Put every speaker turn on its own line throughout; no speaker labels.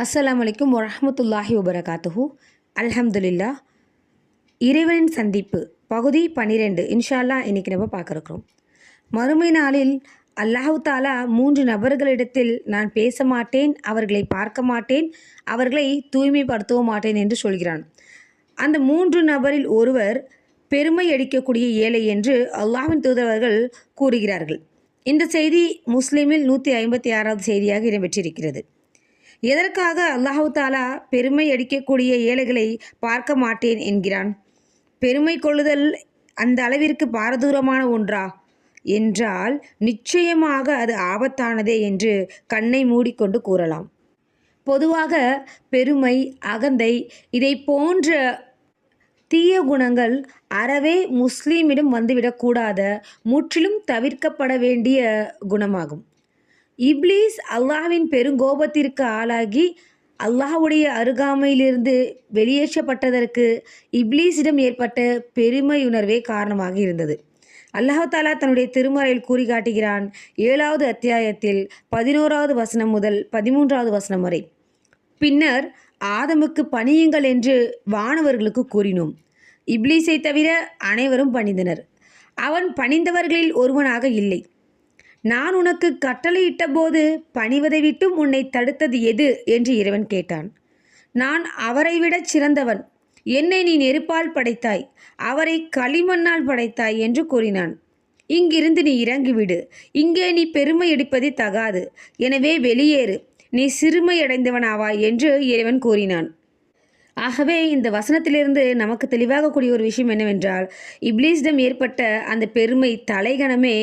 அஸ்லாம் அலைக்கும் வரமத்துல்லாஹி வபரகாத்துஹு. அல்ஹம்துலில்லா இறைவனின் சந்திப்பு பகுதி பன்னிரெண்டு இன்ஷால்லா இன்றைக்கி இன்னைக்கு நம்ம பார்க்குறோம். மறுமை நாளில் அல்லாஹு தாலா மூன்று நபர்களிடத்தில் நான் பேச மாட்டேன் அவர்களை பார்க்க மாட்டேன் அவர்களை தூய்மைப்படுத்தவும் மாட்டேன் என்று சொல்கிறான். அந்த மூன்று நபரில் ஒருவர் பெருமை அடிக்கக்கூடிய ஏழை என்று அல்லாஹின் தூதரவர்கள் கூறுகிறார்கள். இந்த செய்தி முஸ்லீமில் நூற்றி ஐம்பத்தி ஆறாவது செய்தியாக இடம்பெற்றிருக்கிறது. எதற்காக அல்லாஹு தாலா பெருமை அடிக்கக்கூடிய ஏழைகளை பார்க்க மாட்டேன் என்கிறான்? பெருமை கொள்ளுதல் அந்த அளவிற்கு பாரதூரமான ஒன்றா? என்றால் நிச்சயமாக அது ஆபத்தானதே என்று கண்ணை மூடிக்கொண்டு கூறலாம். பொதுவாக பெருமை அகந்தை இதை போன்ற தீய குணங்கள் அறவே முஸ்லீமிடம் வந்துவிடக்கூடாத முற்றிலும் தவிர்க்கப்பட வேண்டிய குணமாகும். இப்லீஸ் அல்லாஹ்வின் பெருங்கோபத்திற்கு ஆளாகி அல்லாஹ்வுடைய அருகாமையிலிருந்து வெளியேற்றப்பட்டதற்கு இப்லீஸிடம் ஏற்பட்ட பெருமையுணர்வே காரணமாக இருந்தது. அல்லாஹ் தாலா தன்னுடைய திருமறையில் கூறி காட்டுகிறான் ஏழாவது அத்தியாயத்தில் பதினோராவது வசனம் முதல் பதிமூன்றாவது வசனம் வரை. பின்னர் ஆதமுக்கு பணியுங்கள் என்று வானவர்களுக்கு கூறினோம். இப்லீஸை தவிர அனைவரும் பணிந்தனர். அவன் பணிந்தவர்களில் ஒருவனாக இல்லை. நான் உனக்கு கட்டளையிட்ட போது பணிவதை விட்டும் உன்னை தடுத்தது எது? என்று இறைவன் கேட்டான். நான் அவரை விடச் சிறந்தவன். என்னை நீ நெருப்பால் படைத்தாய். அவரை களிமண்ணால் படைத்தாய் என்று கூறினான். இங்கிருந்து நீ இறங்கிவிடு. இங்கே நீ பெருமை அடிப்பது தகாது. எனவே வெளியேறு. நீ சிறுமையடைந்தவனாவாய் என்று இறைவன் கூறினான். ஆகவே இந்த வசனத்திலிருந்து நமக்கு தெளிவாக கூடிய ஒரு விஷயம் என்னவென்றால் இப்லீஸிடம் ஏற்பட்ட அந்த பெருமை தலைகணமே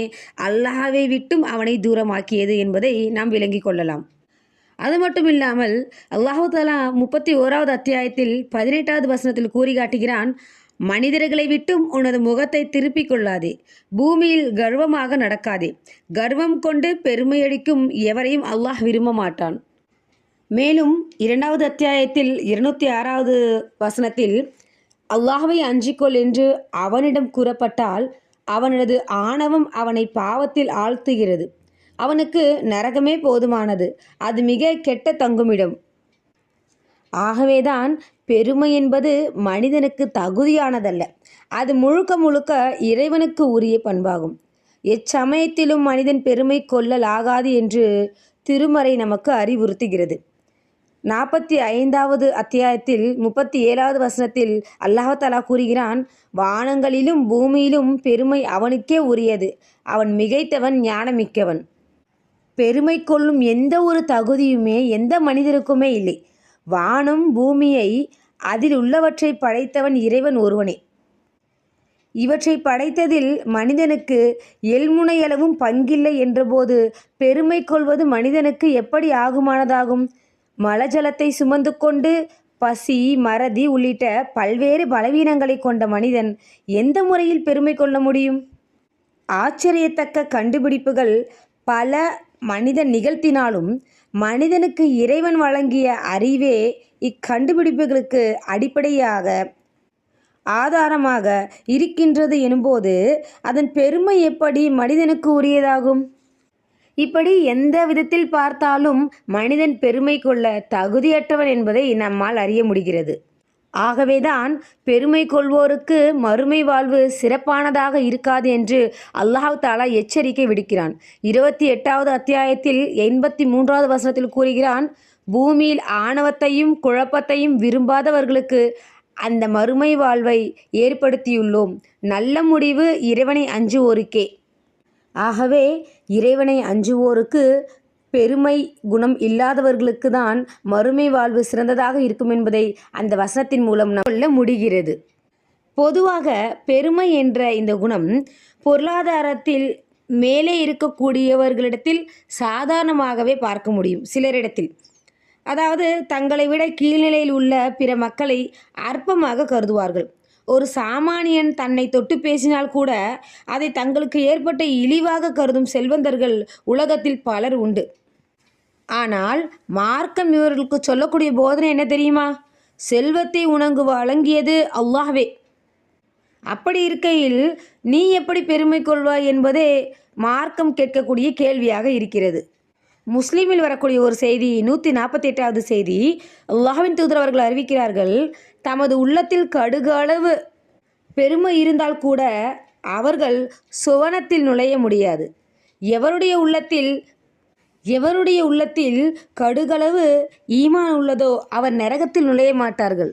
அல்லாஹாவை விட்டும் அவனை தூரமாக்கியது என்பதை நாம் விளங்கிக் கொள்ளலாம். அது மட்டும் இல்லாமல் அல்லாஹு தாலா முப்பத்தி ஓராவது அத்தியாயத்தில் பதினெட்டாவது வசனத்தில் கூறி காட்டுகிறான் மனிதர்களை விட்டும் உனது முகத்தை திருப்பிக் கொள்ளாதே பூமியில் கர்வமாக நடக்காதே. கர்வம் கொண்டு பெருமையடிக்கும் எவரையும் அல்லாஹ் விரும்ப மாட்டான் மேலும் இரண்டாவது அத்தியாயத்தில் இருநூத்தி ஆறாவது வசனத்தில் அல்லாஹவை அஞ்சிக்கொள் என்று அவனிடம் கூறப்பட்டால் அவனது ஆணவம் அவனை பாவத்தில் ஆழ்த்துகிறது. அவனுக்கு நரகமே போதுமானது அது மிக கெட்ட தங்குமிடம். ஆகவேதான் பெருமை என்பது மனிதனுக்கு தகுதியானதல்ல அது முழுக்க முழுக்க இறைவனுக்கு உரிய பண்பாகும். எச்சமயத்திலும் மனிதன் பெருமை கொள்ளலாகாது என்று திருமறை நமக்கு அறிவுறுத்துகிறது. நாற்பத்தி ஐந்தாவது அத்தியாயத்தில் முப்பத்தி ஏழாவது வசனத்தில் அல்லாஹாலா கூறுகிறான் வானங்களிலும் பூமியிலும் பெருமை அவனுக்கே உரியது. அவன் மிகைத்தவன் ஞானமிக்கவன். பெருமை கொள்ளும் எந்த ஒரு தகுதியுமே எந்த மனிதருக்குமே இல்லை. வானம் பூமியை அதில் உள்ளவற்றை படைத்தவன் இறைவன் ஒருவனே. இவற்றை படைத்ததில் மனிதனுக்கு எல்முனையளவும் பங்கில்லை என்றபோது பெருமை கொள்வது மனிதனுக்கு எப்படி ஆகுமானதாகும்? மலஜலத்தை சுமந்து கொண்டு பசி மறதி உள்ளிட்ட பல்வேறு பலவீனங்களை கொண்ட மனிதன் எந்த முறையில் பெருமை கொள்ள முடியும்? ஆச்சரியத்தக்க கண்டுபிடிப்புகள் பல மனிதன் நிகழ்த்தினாலும் மனிதனுக்கு இறைவன் வழங்கிய அறிவே இக்கண்டுபிடிப்புகளுக்கு அடிப்படையாக ஆதாரமாக இருக்கின்றது எனும்போது அதன் பெருமை எப்படி மனிதனுக்கு உரியதாகும்? இப்படி எந்த விதத்தில் பார்த்தாலும் மனிதன் பெருமை கொள்ள தகுதியற்றவன் என்பதை நம்மால் அறிய முடிகிறது. ஆகவேதான் பெருமை கொள்வோருக்கு மறுமை வாழ்வு சிறப்பானதாக இருக்காது என்று அல்லாஹ் தாலா எச்சரிக்கை விடுக்கிறான். இருபத்தி எட்டாவது அத்தியாயத்தில் எண்பத்தி மூன்றாவது வசனத்தில் கூறுகிறான் பூமியில் ஆணவத்தையும் குழப்பத்தையும் விரும்பாதவர்களுக்கு அந்த மறுமை வாழ்வை ஏற்படுத்தியுள்ளோம். நல்ல முடிவு இறைவனை அஞ்சுவோருக்கே ஆகவே இறைவனை அஞ்சுவோருக்கு பெருமை குணம் இல்லாதவர்களுக்கு தான் மறுமை வாழ்வு சிறந்ததாக இருக்கும் என்பதை அந்த வசனத்தின் மூலம் சொல்ல முடிகிறது. பொதுவாக பெருமை என்ற இந்த குணம் பொருளாதாரத்தில் மேலே இருக்கக்கூடியவர்களிடத்தில் சாதாரணமாகவே பார்க்க முடியும் சிலரிடத்தில். அதாவது தங்களை விட கீழ்நிலையில் உள்ள பிற மக்களை அற்பமாக கருதுவார்கள். ஒரு சாமானியன் தன்னை தொட்டு பேசினால் கூட அதை தங்களுக்கு ஏற்பட்ட இழிவாக கருதும் செல்வந்தர்கள் உலகத்தில் பலர் உண்டு. ஆனால் மார்க்கம் இவர்களுக்கு சொல்லக்கூடிய போதனை என்ன தெரியுமா? செல்வத்தை உணங்கு வழங்கியது அல்லாஹ்வே. அப்படி இருக்கையில் நீ எப்படி பெருமை கொள்வாய் என்பதே மார்க்கம் கேட்கக்கூடிய கேள்வியாக இருக்கிறது. முஸ்லீமில் வரக்கூடிய ஒரு செய்தி நூற்றி நாற்பத்தி எட்டாவது செய்தி. அல்லாஹின் தூதர் அவர்கள் அறிவிக்கிறார்கள் தமது உள்ளத்தில் கடுகு அளவு பெருமை இருந்தால் கூட அவர்கள் சுவனத்தில் நுழைய முடியாது. எவருடைய உள்ளத்தில் எவருடைய உள்ளத்தில் கடுகளவு ஈமான் உள்ளதோ அவர் நரகத்தில் நுழைய மாட்டார்கள்.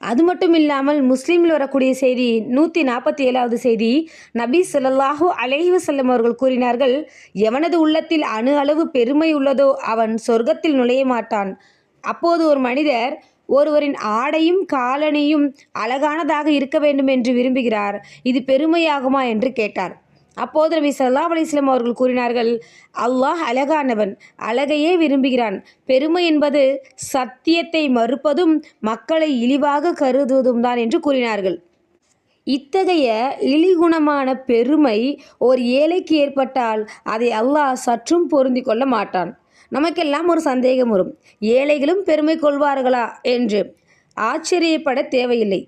அது மட்டும் இல்லாமல் முஸ்லீமில் வரக்கூடிய செய்தி நூற்றி நாற்பத்தி ஏழாவது செய்தி நபி சொல்லல்லாஹூ அலைஹி வஸல்லம் அவர்கள் கூறினார்கள் எவனது உள்ளத்தில் அணு அளவு பெருமை உள்ளதோ அவன் சொர்க்கத்தில் நுழைய மாட்டான். அப்போது ஒரு மனிதர் ஒருவரின் ஆடையும் காலணியும் அழகானதாக இருக்க வேண்டும் என்று விரும்புகிறார். இது பெருமையாகுமா? என்று கேட்டார். அப்போது நபி ஸல்லல்லாஹு அலிஸ்லாம் அவர்கள் கூறினார்கள் அல்லாஹ் அழகானவன் அழகையே விரும்புகிறான். பெருமை என்பது சத்தியத்தை மறுப்பதும் மக்களை இழிவாக கருதுவதும் தான் என்று கூறினார்கள். இத்தகைய இழிகுணமான பெருமை ஒரு ஏழைக்கு ஏற்பட்டால் அதை அல்லாஹ் சற்றும் பொருந்தி கொள்ள மாட்டான். நமக்கெல்லாம் ஒரு சந்தேகம் வரும். ஏழைகளும் பெருமை கொள்வார்களா என்று. ஆச்சரியப்பட தேவையில்லை.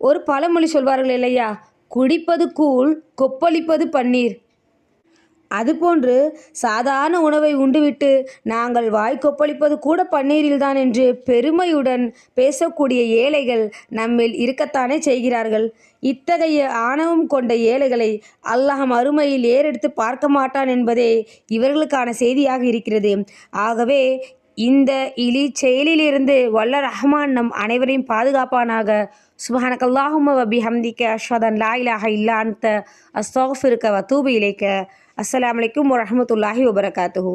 ஒரு பழமொழி சொல்வார்கள் இல்லையா? குடிப்பது கூழ் கொப்பளிப்பது பன்னீர். அதுபோன்று சாதாரண உணவை உண்டுவிட்டு நாங்கள் வாய் கொப்பளிப்பது கூட பன்னீரில்தான் என்று பெருமையுடன் பேசக்கூடிய ஏழைகள் நம்மில் இருக்கத்தானே செய்கிறார்கள். இத்தகைய ஆணவம் கொண்ட ஏழைகளை அல்லாஹ் மறுமையில் ஏறெடுத்து பார்க்க மாட்டான் என்பதே இவர்களுக்கான செய்தியாக இருக்கிறது. ஆகவே இந்த இலி செயலிலிருந்து வல்ல ரஹ்மான் நம் அனைவரையும் பாதுகாப்பானாக. சுபஹானக் அல்லாஹும்ம வபி ஹம்திக்க அஷ்வதன் லா இலாஹ இல்லா அன்த. வத்தூபு இலைக்க. அஸ்லாம் அலைக்கும் வரமத்துல்லாஹி வபரகாத்துஹூ